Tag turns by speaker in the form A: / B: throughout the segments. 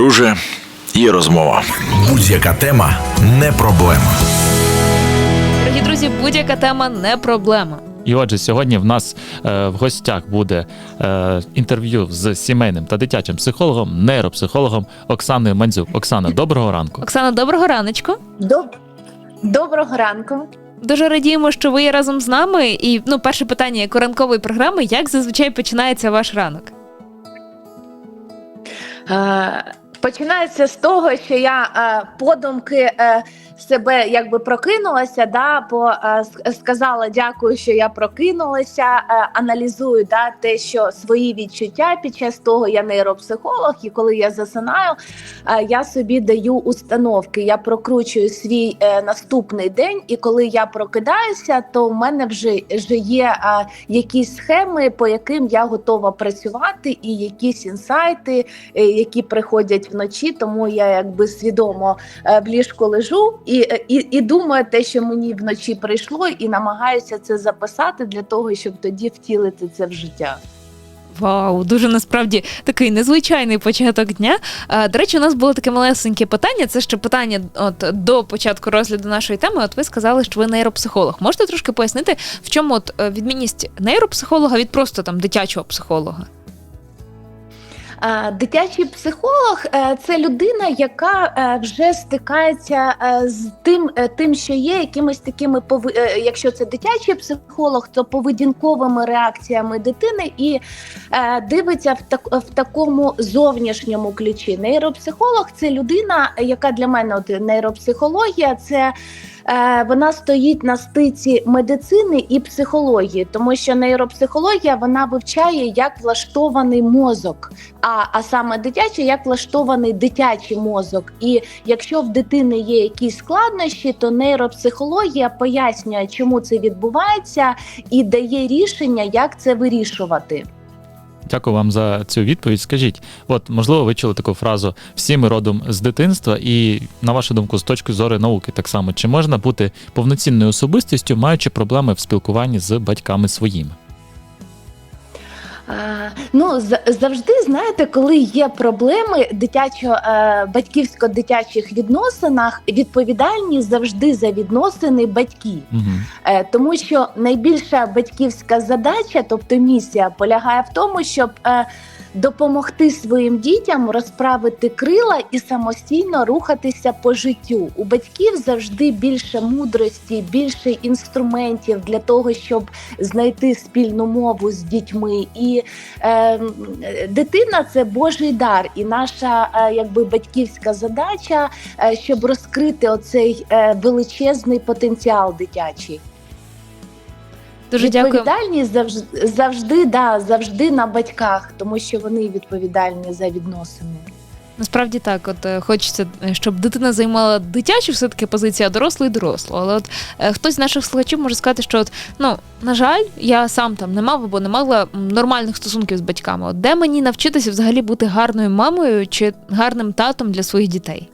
A: друже, є розмова.
B: Будь-яка тема не проблема.
C: Дорогі друзі, будь-яка тема не проблема.
D: І отже, сьогодні в нас е, в гостях буде е, інтерв'ю з сімейним та дитячим психологом, нейропсихологом Оксаною Мандзюк. Оксана, доброго ранку.
C: Оксана, доброго раночку.
E: Доб... Доброго ранку.
C: Дуже радіємо, що ви є разом з нами. І ну, перше питання як у ранкової програми: як зазвичай починається ваш ранок?
E: Е, починається з того, що я е, подумки е, себе якби прокинулася, да, по, е, сказала дякую, що я прокинулася, е, аналізую да, те, що свої відчуття під час того я нейропсихолог, і коли я засинаю, е, я собі даю установки. Я прокручую свій наступний день, і коли я прокидаюся, то в мене вже, вже є якісь схеми, по яким я готова працювати, і якісь інсайти, які приходять вночі. Тому я якби свідомо в ліжку лежу і, е, і, і думаю те, що мені вночі прийшло, і намагаюся це записати для того, щоб тоді втілити це в життя.
C: Вау, дуже насправді такий незвичайний початок дня. А, до речі, у нас було таке малесеньке питання. Це ще питання от до початку розгляду нашої теми. От ви сказали, що ви нейропсихолог. Можете трошки пояснити, в чому от е, відмінність нейропсихолога від просто там дитячого психолога?
E: Е, Дитячий психолог е, це людина, яка е, вже стикається з тим, тим, що є якимись такими якщо це дитячий психолог, то поведінковими реакціями дитини і дивиться в так в такому зовнішньому ключі. Нейропсихолог це людина, яка для мене от нейропсихологія це. Е, Вона стоїть на стиці медицини і психології, тому що нейропсихологія вона вивчає, як влаштований мозок, а, а саме дитячий, як влаштований дитячий мозок. І якщо в дитини є якісь складнощі, то нейропсихологія пояснює, чому це відбувається, і дає рішення, як це вирішувати.
D: Дякую вам за цю відповідь. Скажіть, от можливо, ви чули таку фразу всі ми родом з дитинства, і на вашу думку, з точки зору науки, так само, чи можна бути повноцінною особистістю, маючи проблеми в спілкуванні з батьками своїми?
E: А, Ну завжди знаєте, коли є проблеми дитячо е, батьківсько-дитячих відносинах, відповідальні завжди за відносини батьки.
D: Угу.
E: Е, Тому що найбільша батьківська задача, тобто місія, полягає в тому, щоб е, допомогти своїм дітям розправити крила і самостійно рухатися по життю. У батьків завжди більше мудрості, більше інструментів для того, щоб знайти спільну мову з дітьми. І е, дитина це Божий дар, і наша е, якби батьківська задача, е, щоб розкрити оцей е, величезний потенціал дитячий.
C: Дуже дякую.
E: Відповідальність завжди, завжди, да, завжди на батьках, тому що вони відповідальні за відносини.
C: Насправді так, от е, хочеться, е, щоб дитина займала дитячу все таки позицію, а дорослий дорослу. Але от е, хтось з наших слухачів може сказати, що от ну на жаль, я сам там не мав або не мала нормальних стосунків з батьками. От де мені навчитися взагалі бути гарною мамою чи гарним татом для своїх дітей?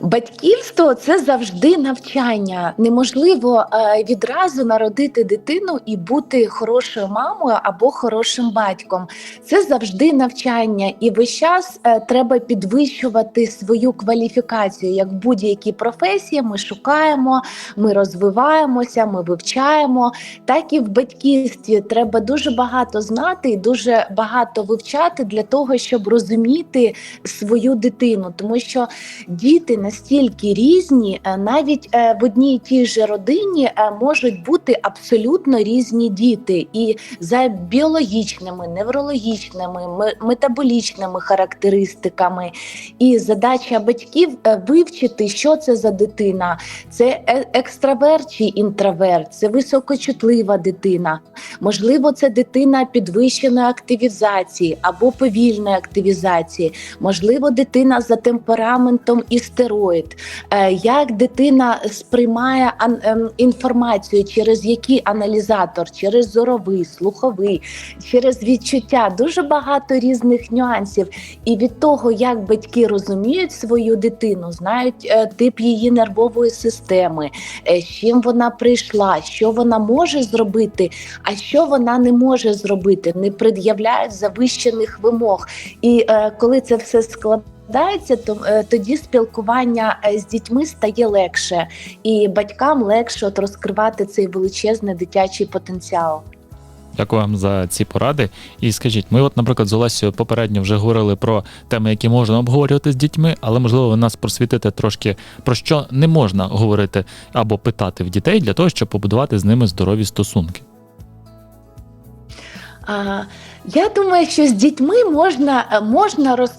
E: Батьківство це завжди навчання. Неможливо е, відразу народити дитину і бути хорошою мамою або хорошим батьком. Це завжди навчання, і весь час е, треба підвищувати свою кваліфікацію. Як в будь-якій професії, ми шукаємо, ми розвиваємося, ми вивчаємо. Так і в батьківстві треба дуже багато знати і дуже багато вивчати для того, щоб розуміти свою дитину, тому що діти настільки різні, е, навіть е, в одній і тій же родині е, можуть бути абсолютно різні діти, і за біологічними, неврологічними, метаболічними характеристиками. І задача батьків вивчити, що це за дитина. Це екстраверт чи інтроверт, це високочутлива дитина. Можливо, це дитина підвищеної активізації або повільної активізації. Можливо, дитина за темпераментом раптом істероїд, е, як дитина сприймає ем, інформацію, через який аналізатор, через зоровий, слуховий, через відчуття. Дуже багато різних нюансів. І від того, як батьки розуміють свою дитину, знають е, тип її нервової системи, е, з чим вона прийшла, що вона може зробити, а що вона не може зробити, не пред'являють завищених вимог. І коли це все складається, то е, тоді спілкування е, з дітьми стає легше, і батькам легше от розкривати цей величезний дитячий потенціал.
D: Дякую вам за ці поради. І скажіть, ми, от, наприклад, з Олесією попередньо вже говорили про теми, які можна обговорювати з дітьми, але можливо ви нас просвітите трошки про що не можна говорити або питати в дітей для того, щоб побудувати з ними здорові стосунки.
E: А, я думаю, що з дітьми можна, е, можна роз,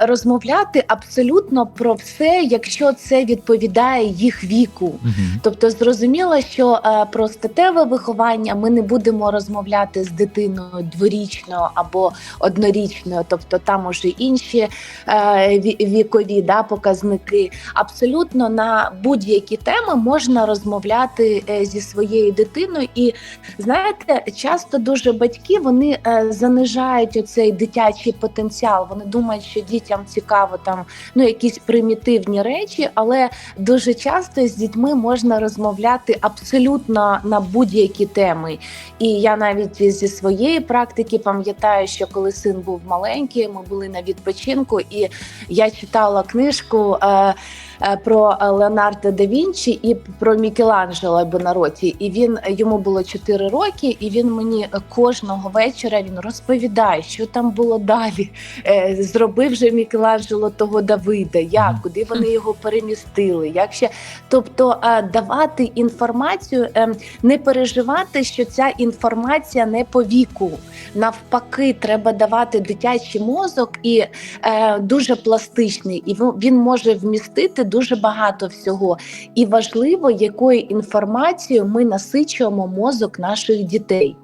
E: розмовляти абсолютно про все, якщо це відповідає їх віку.
D: Угу.
E: Тобто зрозуміло, що е, про статеве виховання ми не будемо розмовляти з дитиною дворічною або однорічною, тобто там уже інші е, вікові да, показники. Абсолютно на будь-які теми можна розмовляти е, зі своєю дитиною. І знаєте, часто дуже батьки вони е, занижають оцей дитячий потенціал. Вони думають, що дітям цікаво там ну якісь примітивні речі, але дуже часто з дітьми можна розмовляти абсолютно на будь-які теми. І я навіть зі своєї практики пам'ятаю, що коли син був маленький, ми були на відпочинку, і я читала книжку. Е, е, Про Леонардо да Вінчі і про Мікеланджело Бонаротті. І він йому було 4 роки, і він мені кожного вечора він розповідає, що там було далі. Е, Зробив же Мікеланджело того Давида, як куди вони його перемістили, як ще тобто е, давати інформацію, е, не переживати, що ця інформація не по віку. Навпаки, треба давати дитячий мозок і е, дуже пластичний, і він може вмістити дуже багато всього. І важливо, якою інформацією ми насичуємо мозок наших дітей.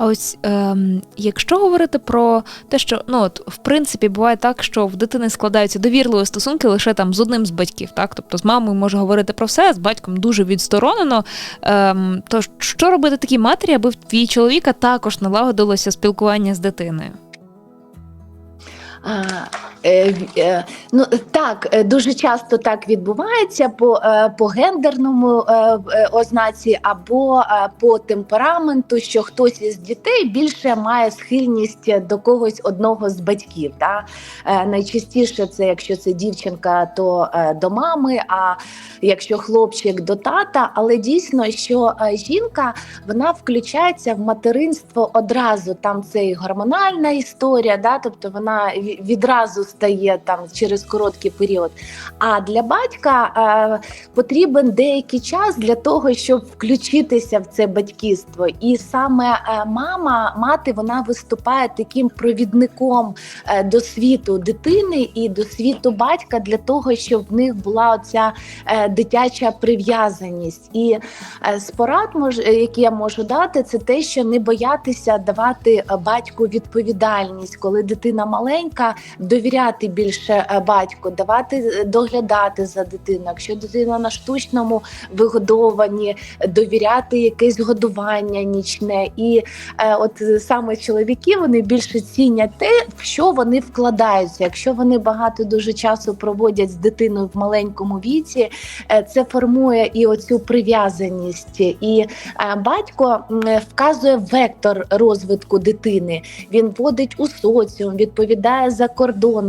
C: А ось ем, якщо говорити про те, що ну от в принципі буває так, що в дитини складаються довірливі стосунки лише там з одним з батьків, так тобто з мамою може говорити про все, з батьком дуже відсторонено. Ем, то що робити такій матері, аби в твій чоловіка також налагодилося спілкування з дитиною?
E: Ну так, е, дуже часто так відбувається по, е, по гендерному е, е, ознаці або е, по темпераменту, що хтось із дітей більше має схильність до когось одного з батьків. Да? Е, найчастіше це якщо це дівчинка, то е, до мами, а якщо хлопчик до тата. Але дійсно, що е, жінка вона включається в материнство одразу. Там це і гормональна історія, да, тобто вона відразу стає там через короткий період. А для батька е, потрібен деякий час для того, щоб включитися в це батьківство. І саме е, мама, мати, вона виступає таким провідником е, до світу дитини і до світу батька для того, щоб в них була оця е, дитяча прив'язаність. І е, з порад, мож, е, які я можу дати, це те, що не боятися давати е, батьку відповідальність, коли дитина маленька, довіряти більше е, батьку, давати е, доглядати за дитиною. Якщо дитина на штучному вигодованні, довіряти якесь годування нічне. І е, от саме чоловіки вони більше цінять те, в що вони вкладаються. Якщо вони багато дуже часу проводять з дитиною в маленькому віці, е, це формує і оцю прив'язаність. І е, батько е, вказує вектор розвитку дитини. Він водить у соціум, відповідає за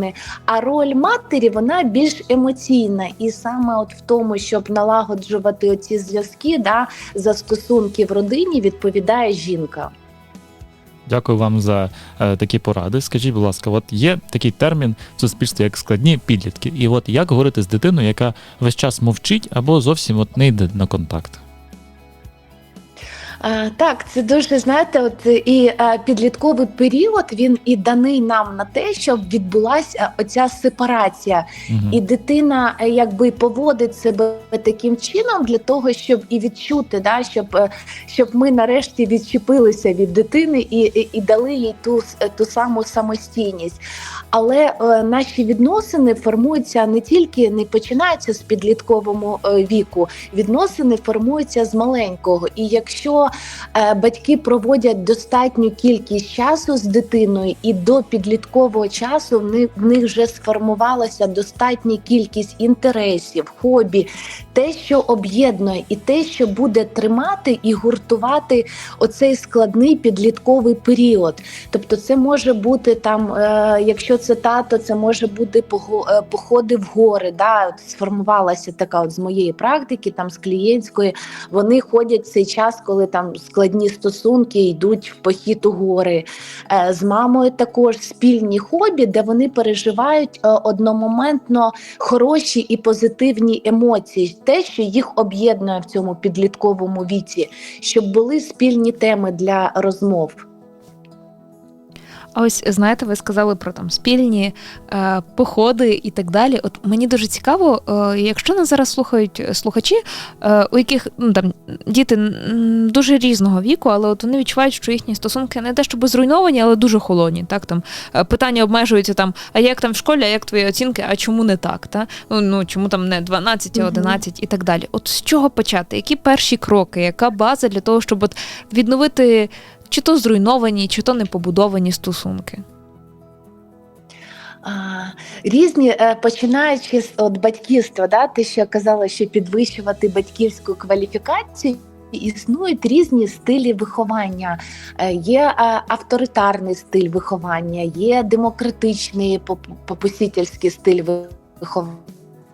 E: кордони. А роль матері вона більш емоційна, і саме от в тому, щоб налагоджувати оці зв'язки, да, застосунки в родині, відповідає жінка.
D: Дякую вам за е, такі поради. Скажіть, будь ласка, от є такий термін в суспільстві, як складні підлітки. І от як говорити з дитиною, яка весь час мовчить або зовсім от не йде на контакт?
E: А, Так, це дуже знаєте, от і е, підлітковий період він і даний нам на те, щоб відбулася оця сепарація,
D: Мгм.
E: і дитина е, якби поводить себе таким чином для того, щоб і відчути, да, щоб, е, щоб ми нарешті відчепилися від дитини і, і, і дали їй ту, е, ту саму самостійність. Але е, наші відносини формуються не тільки не починаються з підліткового е, віку, відносини формуються з маленького. І якщо е, батьки проводять достатню кількість часу з дитиною, і до підліткового часу в них, в них вже сформувалася достатня кількість інтересів, хобі, те, що об'єднує, і те, що буде тримати і гуртувати оцей складний підлітковий період. Тобто, це може бути там, е, якщо це тато, це може бути е, походи в гори. Да? От сформувалася така от з моєї практики, там з клієнтської. Вони ходять в цей час, коли там складні стосунки йдуть в похід у гори. Е, з мамою також спільні хобі, де вони переживають е, одномоментно хороші і позитивні емоції, те, що їх об'єднує в цьому підлітковому віці, щоб були спільні теми для розмов.
C: А ось знаєте, ви сказали про там спільні е, походи і так далі. От мені дуже цікаво, е, якщо нас зараз слухають слухачі, е, у яких ну там діти дуже різного віку, але от вони відчувають, що їхні стосунки не те, щоб зруйновані, але дуже холодні. Так там е, питання обмежуються там, а як там в школі, а як твої оцінки, а чому не так? Та? Ну, Ну чому там не 12, а
E: Мгм.
C: 11 і так далі. От з чого почати? Які перші кроки? Яка база для того, щоб от відновити чи то зруйновані, чи то непобудовані стосунки?
E: Різні, е, починаючи з от батьківства, да, ти ще казала, що підвищувати батьківську кваліфікацію. Існують різні стилі виховання. Е, Є авторитарний стиль виховання, є демократичний поп- попустительський стиль виховання.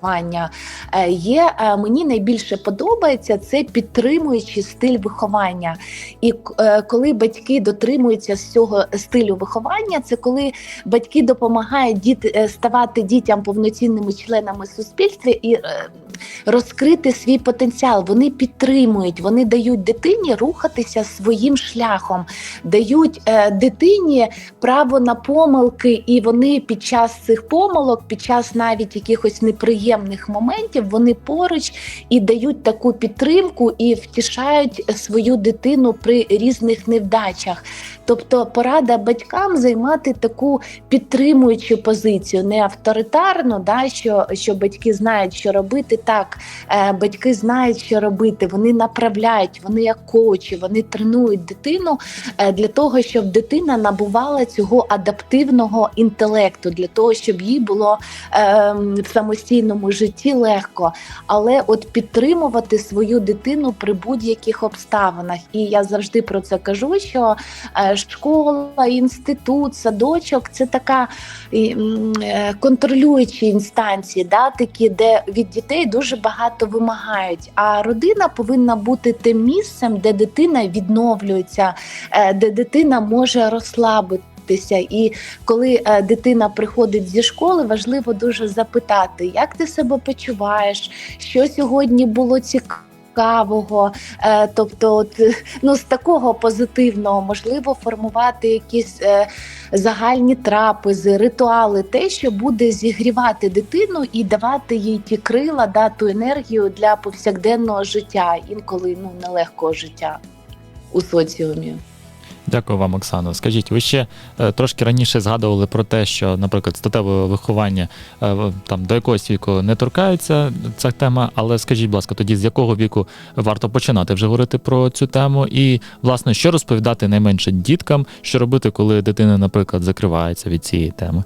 E: Е, Є е, мені найбільше подобається це підтримуючий стиль виховання. І е, коли батьки дотримуються з цього стилю виховання, це коли батьки допомагають діти ставати дітям повноцінними членами суспільства і розкрити свій потенціал. Вони підтримують, вони дають дитині рухатися своїм шляхом, дають е, дитині право на помилки, і вони під час цих помилок, під час навіть якихось неприємних моментів, вони поруч і дають таку підтримку і втішають свою дитину при різних невдачах. Тобто порада батькам займати таку підтримуючу позицію, не авторитарну, да, що, що батьки знають, що робити. Так, е, батьки знають, що робити, вони направляють, вони як коучі, вони тренують дитину е, для того, щоб дитина набувала цього адаптивного інтелекту, для того, щоб їй було е, в самостійному житті легко. Але от підтримувати свою дитину при будь-яких обставинах. І я завжди про це кажу: що е, школа, інститут, садочок це така е, контролюючі інстанції, да, такі, де від дітей дуже багато вимагають. А родина повинна бути тим місцем, де дитина відновлюється, е, де дитина може розслабитися. І коли е, дитина приходить зі школи, важливо дуже запитати, як ти себе почуваєш, що сьогодні було цікаво. Цікавого, Е, тобто, от, ну з такого позитивного можливо формувати якісь е, загальні трапези, ритуали, те, що буде зігрівати дитину і давати їй ті крила, да, ту енергію для повсякденного життя, інколи ну нелегкого життя у соціумі.
D: Дякую вам, Оксано. Скажіть, ви ще е, трошки раніше згадували про те, що, наприклад, статеве виховання е, там до якогось віку не торкається ця тема, але скажіть, будь ласка, тоді з якого віку варто починати вже говорити про цю тему? І, власне, що розповідати найменше діткам, що робити, коли дитина, наприклад, закривається від цієї теми?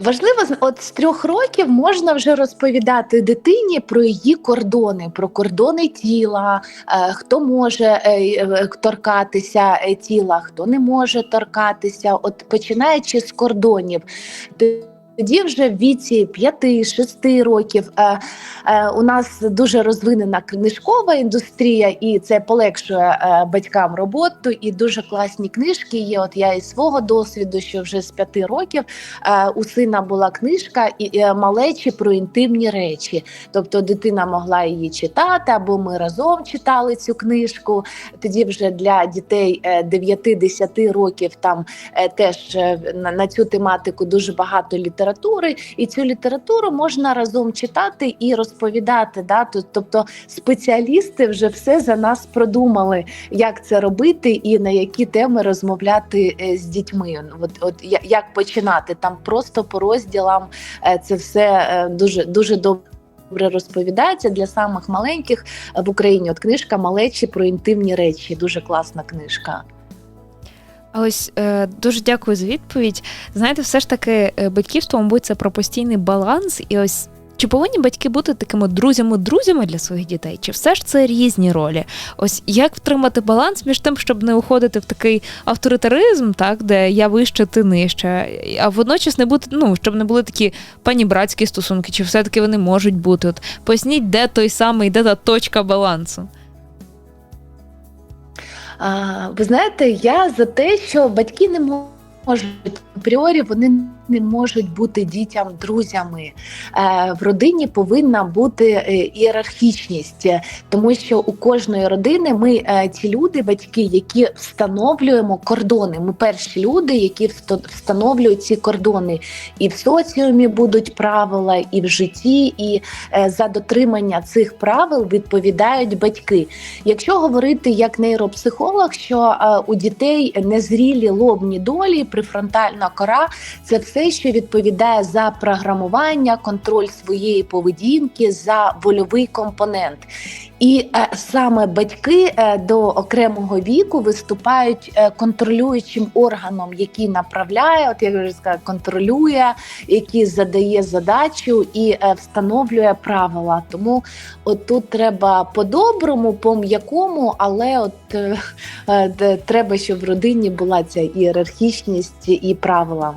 E: Важливо от з трьох років можна вже розповідати дитині про її кордони, про кордони тіла, е, хто може е, е, торкатися тіла, хто не може торкатися. От починаючи з кордонів. Тоді вже в віці 5-6 років е, е, у нас дуже розвинена книжкова індустрія, і це полегшує е, батькам роботу. І дуже класні книжки є. От я із свого досвіду, що вже з 5 років е, у сина була книжка і е, малечі про інтимні речі. Тобто дитина могла її читати, або ми разом читали цю книжку. Тоді вже для дітей е, 9-10 років там е, теж е, на, на цю тематику дуже багато літератури, і цю літературу можна разом читати і розповідати. Да? Тобто спеціалісти вже все за нас продумали, як це робити і на які теми розмовляти е, з дітьми. От, от як починати там просто по розділам е, це все е, дуже дуже добре. Добре розповідається для самих маленьких в Україні. От книжка малечі про інтимні речі. Дуже класна книжка.
C: А ось е, дуже дякую за відповідь. Знаєте, все ж таки, е, батьківство, мабуть, це про постійний баланс. І ось чи повинні батьки бути такими друзями-друзями для своїх дітей? Чи все ж це різні ролі? Ось як втримати баланс між тим, щоб не уходити в такий авторитаризм, так, де я вище, ти нижче, а водночас не бути, ну, щоб не були такі панібратські стосунки, чи все-таки вони можуть бути? От поясніть, де той самий, де та точка балансу?
E: Ви знаєте, я за те, що батьки не можуть апріорі, вони не можуть бути дітям друзями. Е, в родині повинна бути е, ієрархічність, е, тому що у кожної родини ми ті люди, батьки, які встановлюємо кордони. Ми перші люди, які встановлюють ці кордони. І в соціумі будуть правила, і в житті, і за дотримання цих правил відповідають батьки. Якщо говорити як нейропсихолог, що у дітей незрілі лобні долі, префронтальна кора це все, що відповідає за програмування, контроль своєї поведінки, за вольовий компонент. І е, саме батьки е, до окремого віку виступають е, контролюючим органом, який направляє, от я вже сказала, контролює, який задає задачу і е, встановлює правила. Тому от тут треба по-доброму, по-м'якому, але от е, е, треба, щоб в родині була ця ієрархічність і правила.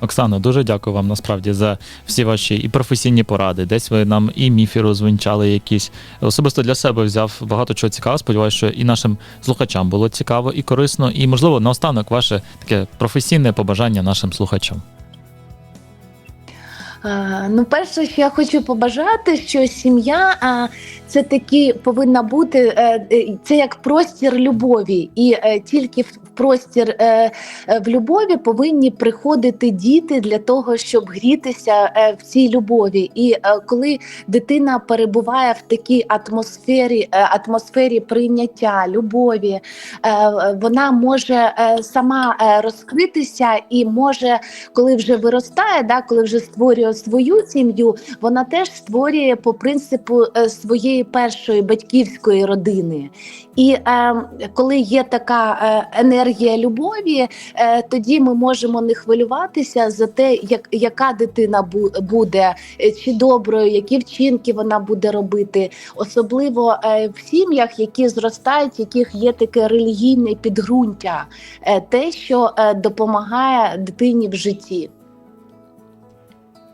D: Оксано, дуже дякую вам насправді за всі ваші і професійні поради. Десь ви нам і міфі розвінчали якісь. Особисто для себе взяв багато чого цікавого. Сподіваюся, що і нашим слухачам було цікаво і корисно. І, можливо, наостанок ваше таке професійне побажання нашим слухачам.
E: Е, Ну, перше, що я хочу побажати, що сім'я це таки повинна бути е, е, це як простір любові, і е, тільки в простір е, е, в любові повинні приходити діти для того, щоб грітися е, в цій любові. І е, коли дитина перебуває в такій атмосфері, е, атмосфері прийняття, любові, е, вона може е, сама е, розкритися і може коли вже виростає, да, коли вже створює свою сім'ю, вона теж створює по принципу е, своєї першої батьківської родини. І е, коли є така е, енергія любові, е, тоді ми можемо не хвилюватися за те, як, яка дитина бу- буде, е, чи доброю, які вчинки вона буде робити. Особливо е, в сім'ях, які зростають, яких є таке релігійне підґрунтя, е, те, що е, допомагає дитині в житті.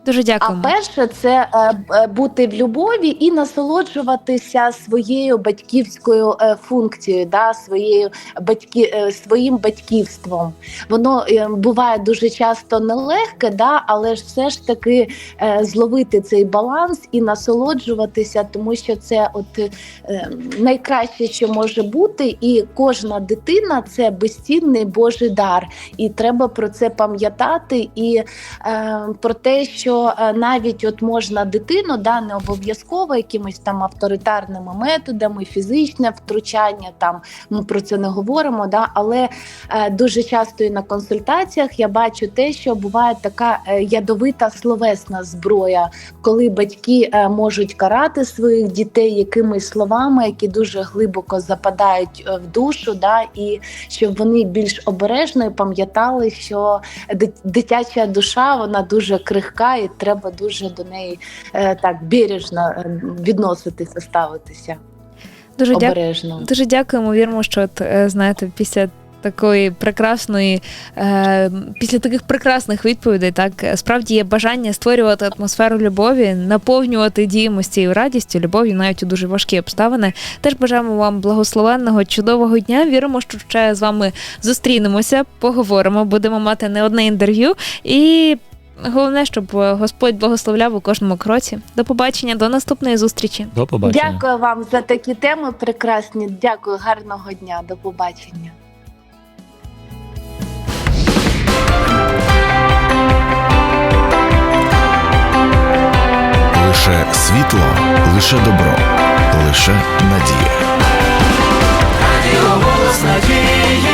C: Дуже
E: дякую.
C: А
E: перше, це е, е, бути в любові і насолоджуватися своєю батьківською е, функцією, да, своєю батьки, своїм батьківством. Воно буває дуже часто нелегке, да, але ж все ж таки зловити цей баланс і насолоджуватися, тому що це от найкраще, що може бути, і кожна дитина це безцінний Божий дар. І треба про це пам'ятати і про те, що е, навіть от можна дитину, да, не обов'язково якимось там авторитарними методами, фізичне втручання, там ми про це не говоримо. Да, але е, дуже часто і на консультаціях я бачу те, що буває така е, ядовита словесна зброя, коли батьки е, можуть карати своїх дітей якимись словами, які дуже глибоко западають е, в душу, да, і щоб вони більш обережно пам'ятали, що дитяча душа вона дуже крихка, і треба дуже до неї е, так бережно е, відноситися, ставитися
C: Дуже
E: обережно.
C: Дуже дякуємо. Віримо, що от, е, знаєте, після такої прекрасної, е, після таких прекрасних відповідей, так справді є бажання створювати атмосферу любові, наповнювати діємо з цією радістю, любов'ю навіть у дуже важкі обставини. Теж бажаємо вам благословенного, чудового дня. Віримо, що ще з вами зустрінемося, поговоримо, будемо мати не одне інтерв'ю і. Головне, щоб Господь благословляв у кожному кроці. До побачення, до наступної зустрічі.
D: До побачення.
E: Дякую вам за такі теми прекрасні. Дякую, гарного дня. До побачення.
B: Лише світло, лише добро, лише надія.
F: Радіо голос надії.